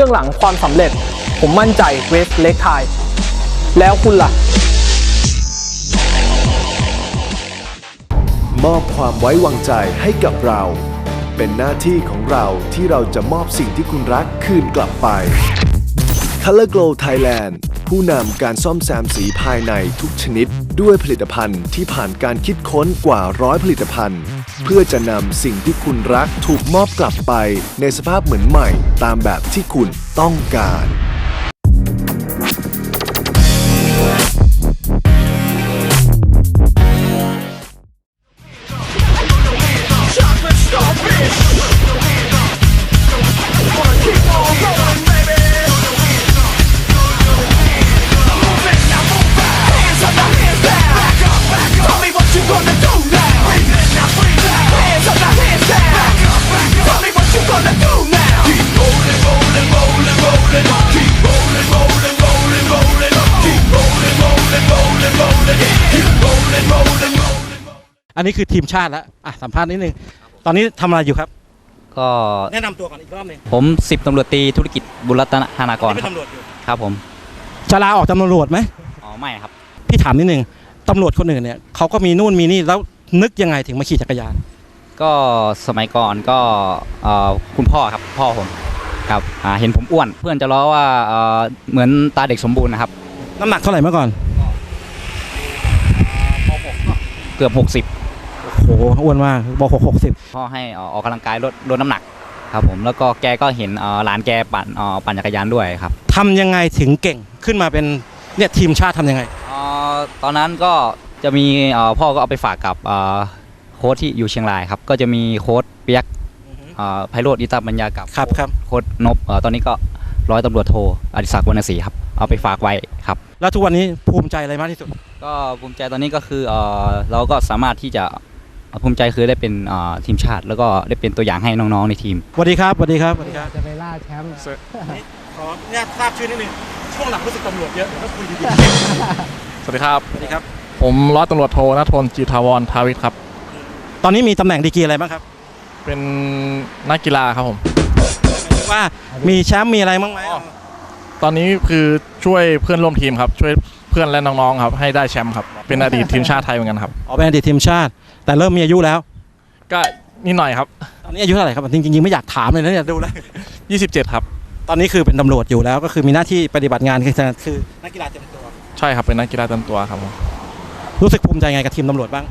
เบื้องหลังความสำเร็จ ผมมั่นใจเวสเล็กไทยแล้วคุณล่ะ มอบความไว้วางใจให้กับเรา เป็นหน้าที่ของเราที่เราจะมอบสิ่งที่คุณรักคืนกลับไป Color Glow Thailand ผู้นำการซ่อมแซมสีภายในทุกชนิด ด้วยผลิตภัณฑ์ที่ผ่านการคิดค้นกว่าร้อยผลิตภัณฑ์ เพื่อจะนำสิ่งที่คุณรักถูกมอบกลับไปในสภาพเหมือนใหม่ ตามแบบที่คุณต้องการ อันนี้คือทีมชาติแล้วอะสัมภาษณ์นิดนึง ตอนนี้ทำอะไรอยู่ครับ ก็แนะนำตัวก่อนอีกรอบหนึงผมสิบตำรวจตรีธุรกิจบุรัตนธนากรเป็นครับตำรวจอยู่ครับผมจะลาออกจากตำรวจไหมอ๋อไม่ครับ พี่ถามนิดนึงตำรวจคนอื่นเนี่ยเขาก็มีนู่นมีนี่แล้วนึกยังไงถึงมาขี่จักรยาน ก็สมัยก่อนก็เอ่อคุณพ่อครับพ่อผมครับอ่าเห็นผมอ้วน เพื่อนจะล้อว่าเอ่อเหมือนตาเด็กสมบูรณ์นะครับน้ำหนักเท่าไหร่เมื่อก่อน เกือบโอ้โหอ้วนมากบอกหกหกสิบ60พ่อให้เอ่อออกกำลังกายลดลดน้ำหนักครับผมแล้วก็แกก็เห็นเอ่อหลานแกปั่นเอ่อปั่นจักรยานด้วยครับทำยังไงถึงเก่งขึ้นมาเป็นเนี่ยทีมชาติทำยังไงเอ่อตอนนั้นก็จะมีเอ่อพ่อก็เอาไปฝากกับเอ่อโค้ชที่อยู่เชียงรายครับ ก็จะมีโค้ชเปียกเอ่อไพโรธอิตาปัญญากับครับครับโค้ดนบเอ่อตอนนี้ก็ร้อยตำรวจโทอดิศักดิ์วรรณศรีครับเอาไปฝากไว้ครับ แล้วทุกวันนี้ภูมิใจอะไรมากที่สุด ก็ภูมิใจตอนนี้ก็คือเอ่อเราก็สามารถที่จะ ภูมิใจคือได้เป็นเอ่อทีมชาติ แล้วก็ได้เป็นตัวอย่างให้น้องๆในทีมสวัสดีครับสวัสดีครับสวัสดีครับจะไปล่าแชมป์ขอเนี่ยทราบชื่อนิดนึงช่วงหลังรู้สึกตำรวจเยอะเดี๋ยวก็คุยดีสวัสดีครับๆสวัสดีครับ ผมร้อยตำรวจโทนทนจิตทาวรทาวิทครับ ตอนนี้มีตำแหน่งดีกรีอะไรบ้างครับ เป็นนักกีฬาครับผมหมายถึงว่ามีแชมป์มีอะไรบ้างไหมอ๋อตอนนี้คือช่วยเพื่อนร่วมทีมครับช่วย เพื่อนและน้องๆครับให้ได้แชมป์ครับเป็นอดีตทีมชาติไทยเหมือนกันครับอ๋อเป็นอดีตทีมชาติ แต่เริ่มมีอายุแล้ว ก็นิดหน่อยครับ ตอนนี้อายุเท่าไหร่ครับจริงๆไม่อยากถามเลยนะเนี่ยดูแล้ว27 ครับ ตอนนี้คือเป็นตำรวจอยู่แล้วก็คือมีหน้าที่ปฏิบัติงานคือคือนักกีฬาเต็มตัว ใช่ครับเป็นนักกีฬาเต็มตัวครับผมรู้สึกภูมิใจไงกับทีมตำรวจบ้าง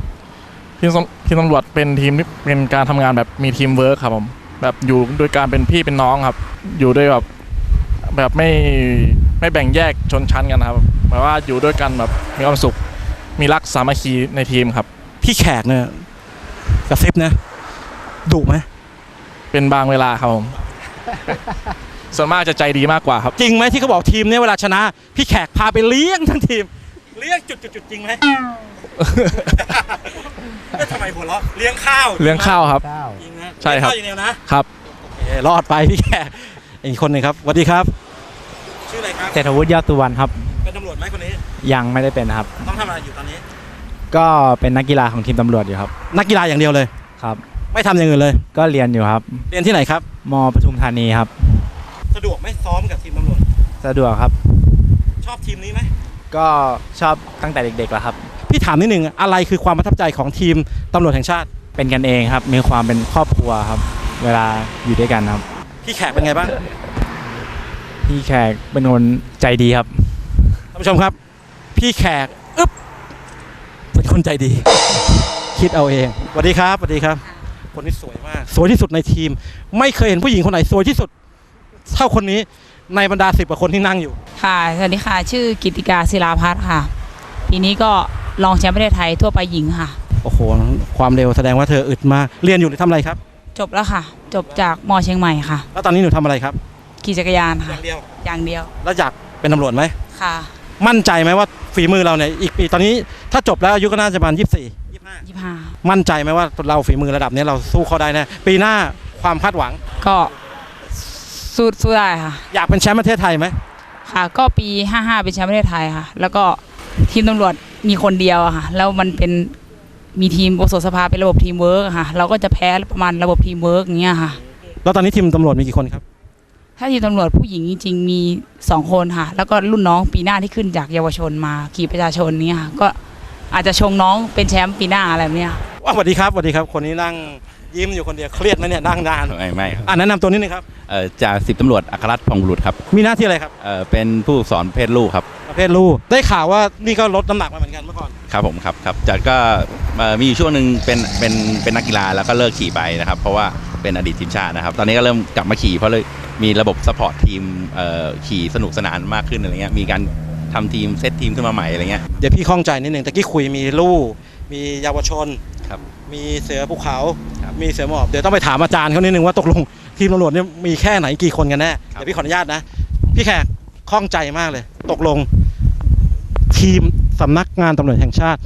ทีมตำทีมตำรวจเป็นทีมที่เป็นการทำงานแบบมีทีมเวิร์คครับผมแบบอยู่โดยการเป็นพี่เป็นน้องครับ อยู่ด้วยแบบ แบบไม่ไม่แบ่งแยกชนชั้นกันครับหมายว่าอยู่ด้วยกันแบบมีความสุข มีรักสามัคคีในทีมครับ พี่แขกเนี่ยกระซิบนะดุไหมเป็นบางเวลาครับผม ส่วนมากจะใจดีมากกว่าครับ จริงไหมที่เขาบอกทีมเนี่ยเวลาชนะ พี่แขกพาไปเลี้ยงทั้งทีม เลี้ยงจุดจุดจุดจริงไหมไม่ทำไมหัวเราะเลี้ยงข้าวเลี้ยงข้าวครับเก้าจริงนะใช่ครับ เลี้ยงข้าวอย่างเดียวนะครับโอเครอดไปพี่แขกอีกคนหนึ่งครับสวัสดีครับ เศรษฐวุฒิยอดสุวรรณครับ เป็นตำรวจไหมคนนี้ ยังไม่ได้เป็นครับ ต้องทำอะไรอยู่ตอนนี้ ก็เป็นนักกีฬาของทีมตำรวจอยู่ครับ นักกีฬาอย่างเดียวเลย ครับ ไม่ทำอย่างอื่นเลย ก็เรียนอยู่ครับ เรียนที่ไหนครับ มปทุมธานีครับ สะดวกไหมซ้อมกับทีมตำรวจ สะดวกครับ ชอบทีมนี้ไหม ก็ชอบตั้งแต่เด็กๆแล้วครับ พี่ถามนิดหนึ่งอะไรคือความประทับใจของทีมตำรวจแห่งชาติ เป็นกันเองครับ มีความเป็นครอบครัวครับ เวลาอยู่ด้วยกันครับ พี่แขกเป็นไงบ้าง พี่แขกเป็นคนใจดีครับท่านผู้ชมครับ พี่แขกอึ๊บเป็นคนใจดี คิดเอาเองสวัสดีครับสวัสดีครับ คนนี้สวยมาก สวยที่สุดในทีม ไม่เคยเห็นผู้หญิงคนไหนสวยที่สุด เท่าคนนี้ในบรรดาสิบกว่าคนที่นั่งอยู่ ค่ะ สวัสดีค่ะ ชื่อกิติกาศิลาพัฒน์ค่ะ ปีนี้ก็รองแชมป์ประเทศไทยทั่วไปหญิงค่ะ โอ้โห ความเร็วแสดงว่าเธออึดมาก เรียนอยู่หรือทำอะไรครับ จบแล้วค่ะ จบจากมเชียงใหม่ค่ะ แล้วตอนนี้หนูทำอะไรครับ ขี่จักรยานอค่ะ ย่างเดียวอย่างเดียวแล้วอยากเป็นตำรวจไหม ค่ะมั่นใจไหมว่าฝีมือเราเนี่ยอีกปีตอนนี้ถ้าจบแล้วอายุก็น่าจะประมาณยี่สิบสี่ยี่ห้ายี่ห้ามั่นใจไหมว่าเราฝีมือระดับนี้เราสู้เขาได้แน่ปีหน้าความคาดหวัง ก็สู้สู้ได้ค่ะ อยากเป็นแชมป์ประเทศไทยไหมค่ะ ก็ปี 55 เป็นแชมป์ประเทศไทยค่ะ แล้วก็ทีมตำรวจมีคนเดียวอะค่ะ แล้วมันเป็นมีทีมโอสถสภาเป็นระบบทีมเวิร์กอะค่ะ เราก็จะแพ้ประมาณระบบทีมเวิร์กอย่างเงี้ยค่ะ แล้วตอนนี้ทีมตำรวจมีกี่คนครับ ถ้าทีมตำรวจผู้หญิงจริงๆมีสองคนค่ะ แล้วก็รุ่นน้องปีหน้าที่ขึ้นจากเยาวชนมาขี่ประชาชนเนี่ยค่ะก็อาจจะชงน้องเป็นแชมป์ปีหน้าอะไรแบบเนี้ย ว่าสวัสดีครับสวัสดีครับ คนนี้นั่ง ยิ้มอยู่คนเดียวเครียดไหมเนี่ยนั่งนานไม่ไม่ครับอ่าแนะนำตัวนิดนึงครับ เอ่อจ่าสิบตำรวจอัครรัตน์พองบุรุษครับมีหน้าที่อะไรครับเอ่อเป็นผู้สอนเพศลูกครับประเภทลูกได้ข่าวว่านี่ก็ลดน้ำหนักมาเหมือนกันเมื่อก่อนครับผมครับครับจัดก็เอ่อมีอยู่ช่วงหนึ่งเป็นเป็นเป็นนักกีฬาแล้วก็เลิกขี่ไปนะครับ เพราะว่าเป็นอดีตทีมชาตินะครับ ตอนนี้ก็เริ่มกลับมาขี่เพราะเลยมีระบบซัพพอร์ตทีมเอ่อขี่สนุกสนานมากขึ้นอะไรเงี้ยมีการทำทีมเซตทีมขึ้นมาใหม่อะไรเงี้ย เดี๋ยวพี่ข้องใจนิดนึงตะกี้คุยมีลูกมีเยาวชน ครับมีเสือภูเขา ครับมีเสือหมอบ เดี๋ยวต้องไปถามอาจารย์เขานิดนึงว่าตกลงทีมตำรวจเนี่ยมีแค่ไหนกี่คนกันแน่ ครับ เดี๋ยวพี่ขออนุญาตนะ พี่แขกข้องใจมากเลย ตกลง ทีมสำนักงานตำรวจแห่งชาติ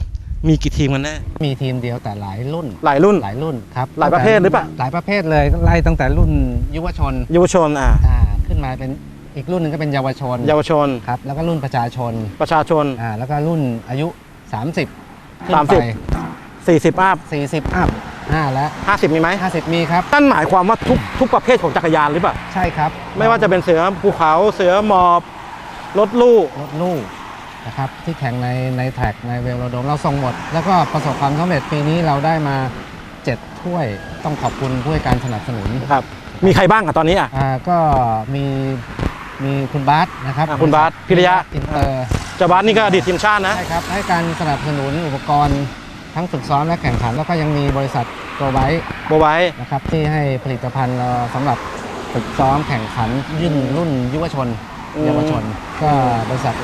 มีกี่ทีมกันแน่ มีทีมเดียวแต่หลายรุ่น หลายรุ่น หลายรุ่นครับหลายประเภทหรือเปล่า หลายประเภทเลยไล่ตั้งแต่รุ่นยุวชนเยาวชน อ่า อ่าขึ้นมาเป็นอีกรุ่นหนึ่งก็เป็นเยาวชนเยาวชน ครับแล้วก็รุ่นประชาชนประชาชน อ่าแล้วก็รุ่นอายุ 30 ขึ้นไป 40อัพ40 อัพอ่าและ50 มีไหม50 มีครับ นั่นหมายความว่าทุกทุกประเภทของจักรยานหรือเปล่า ใช่ครับไม่ว่าจะเป็นเสือภูเขาเสือหมอบรถลู่รถลู่นะครับที่แข่งในในแท็กในเวลโรโดมเราส่งหมด แล้วก็ประสบความสำเร็จปีนี้เราได้มา 7 ถ้วยต้องขอบคุณผู้ให้การสนับสนุนครับ มีใครบ้างอะตอนนี้อะ อ่าก็มีมีคุณบาสนะครับอ่าคุณบาสพิริยะ อินเตอร์จาบาสนี่ก็อดีตทีมชาตินะ ใช่ครับ ให้การสนับสนุนอุปกรณ์ ทั้งฝึกซ้อมและแข่งขัน แล้วก็ยังมีบริษัทโกลไบโบไว้นะครับที่ให้ผลิตภัณฑ์เราสำหรับฝึกซ้อมแข่งขันยื่นรุ่นยุวชนอืมเยาวชน ก็บริษัท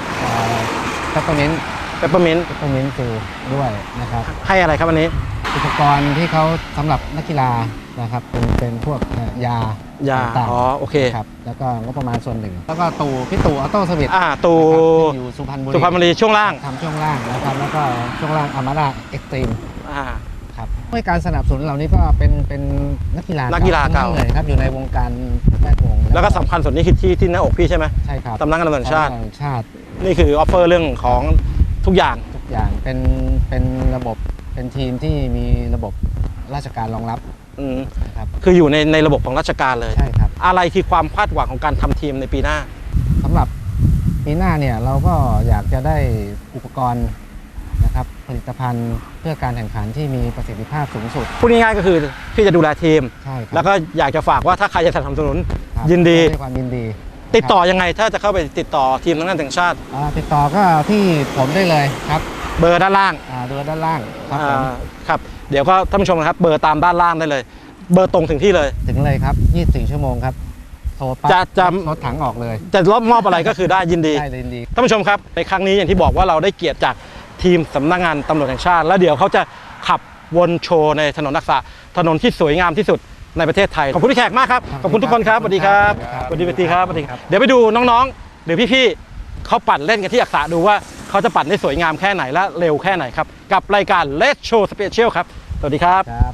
เปปเปอร์มินต์เปปเปอร์มินเปปเปอร์มินต์ฟิลด้วยนะครับ ให้อะไรครับวันนี้ อุปกรณ์ที่เขาสำหรับนักกีฬา นะครับเป็นเป็นพวกเอ่อยายาต่างๆอ๋อโอเค ครับแล้วก็งบประมาณส่วนหนึ่ง แล้วก็ตู่พี่ตู่ออโต้สวิตอ่าตูนะครับที่อยู่สุพรรณบุรีสุพรรณบุรีช่วงล่างทำช่วงล่างนะครับแล้วก็ช่วงล่างอามาดาเอ็กซ์ตรีมอ่า ครับด้วยการสนับสนุนเหล่านี้ก็เป็นเป็นนักกีฬานักกีฬาเก่าทั้งนั้นเลยครับอยู่ในวงการแวดวงแล้วก็สำคัญสุดนี่คือที่ที่หน้าอกพี่ใช่ไหมใช่ครับสำนักงานตำรวจแห่งชาติสำนักงนตำรวจแห่งชาตินี่คือออฟเฟอร์เรื่องของทุกอย่าง ทุกอย่างเป็นเป็นระบบเป็นทีมที่มีระบบ ราชการรองรับอืมนะครับ คืออยู่ในในระบบของราชการเลย ใช่ครับ อะไรคือความคาดหวังของการทำทีมในปีหน้า สำหรับปีหน้าเนี่ยเราก็อยากจะได้อุปกรณ์นะครับผลิตภัณฑ์เพื่อการแข่งขันที่มีประสิทธิภาพสูงสุดพูดง่ายๆก็คือพี่จะดูแลทีม ใช่ครับแล้วก็อยากจะฝากว่าถ้าใครจะสนับสนุน ครับยินดี ด้วยความยินดีติดต่อยังไง ถ้าจะเข้าไปติดต่อทีมทั้งนั้นแห่งชาติอ่าติดต่อก็ที่ผมได้เลยครับเบอร์ด้านล่างอ่าดูด้านล่างครับผม อ่าครับ เดี๋ยวก็ท่านผู้ชมนะครับเบอร์ตามด้านล่างได้เลย เบอร์ตรงถึงที่เลย ถึงเลยครับ 24 ชั่วโมงครับ โทรปั๊บจะจะ รถถังออกเลย จะรอบมอบอะไรก็คือได้ยินดี ได้เลยยินดี ท่านผู้ชมครับในครั้งนี้อย่างที่บอกว่าเราได้เกียรติจากทีมสำนักงานตำรวจแห่งชาติ แล้วเดี๋ยวเขาจะขับวนโชว์ในถนนนักษาถนนที่สวยงามที่สุดในประเทศไทย ขอบคุณพี่แขกมากครับ ขอบคุณทุกคนครับสวัสดีครับสวัสดีสวัสดีครับสวัสดีครับ เดี๋ยวไปดูน้องๆ หรือพี่ๆเขาปั่นเล่นกันที่อักษะดูว่าเขาจะปั่นได้สวยงามแค่ไหนและเร็วแค่ไหนครับกับรายการ Let's Show Special ครับ สวัสดีครับครับ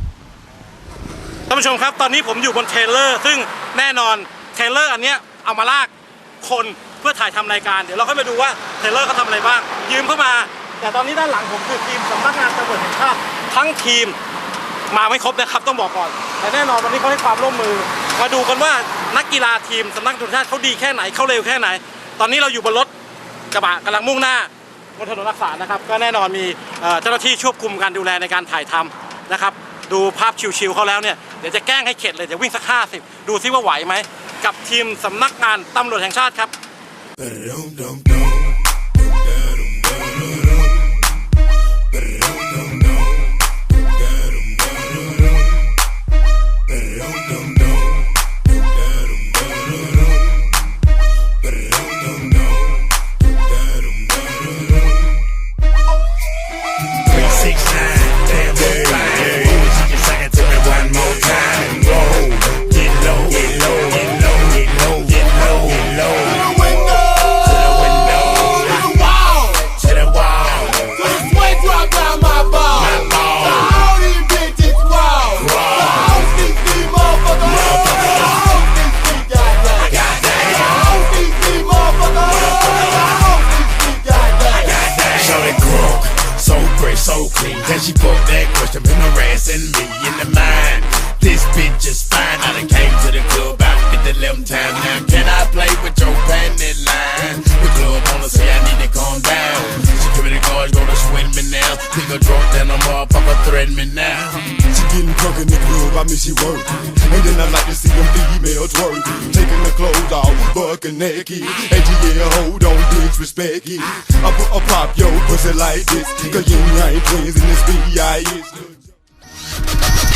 ท่านผู้ชมครับ ตอนนี้ผมอยู่บนเทรลเลอร์ ซึ่งแน่นอนเทรลเลอร์อันเนี้ยเอามาลากคนเพื่อถ่ายทำรายการ เดี๋ยวเราค่อยมาดูว่าเทรลเลอร์เขาทำอะไรบ้าง ยืมเข้ามา แต่ตอนนี้ด้านหลังผมคือทีมสำนักงานตำรวจแห่งชาติทั้งทีมมาไม่ครบนะครับต้องบอกก่อน แต่แน่นอนวันนี้เขาให้ความร่วมมือ มาดูกันว่านักกีฬาทีมสำนักงานตำรวจแห่งชาติเขาดีแค่ไหนเขาเร็วแค่ไหน ตอนนี้เราอยู่บนรถกระบะกำลังมุ่งหน้าบนถนนรักษานะครับ ก็แน่นอนมีเอ่อเจ้าหน้าที่ควบคุมการดูแลในการถ่ายทำ นะครับ ดูภาพชิวๆเขาแล้วเนี่ย เดี๋ยวจะแกล้งให้เข็ดเลย จะวิ่งสัก 50 ดูซิว่าไหวไหม กับทีมสำนักงานตำรวจแห่งชาติครับ in me in the mind? This bitch is fine. I done came to the club about 50 the limb time now. Can I play with your panty line? The club wanna say I need to calm down. Security guards gonna swing me now. Pick a drunk, then a motherfucker threaten me now. She getting drunk in the club, I mean she working. And then I like to see them females twerking. Taking the clothes off, bucking naked. And yeah, hold on, disrespect it. I put a pop your pussy like this. Cause you ain't twins in this B.I.S. Yeah.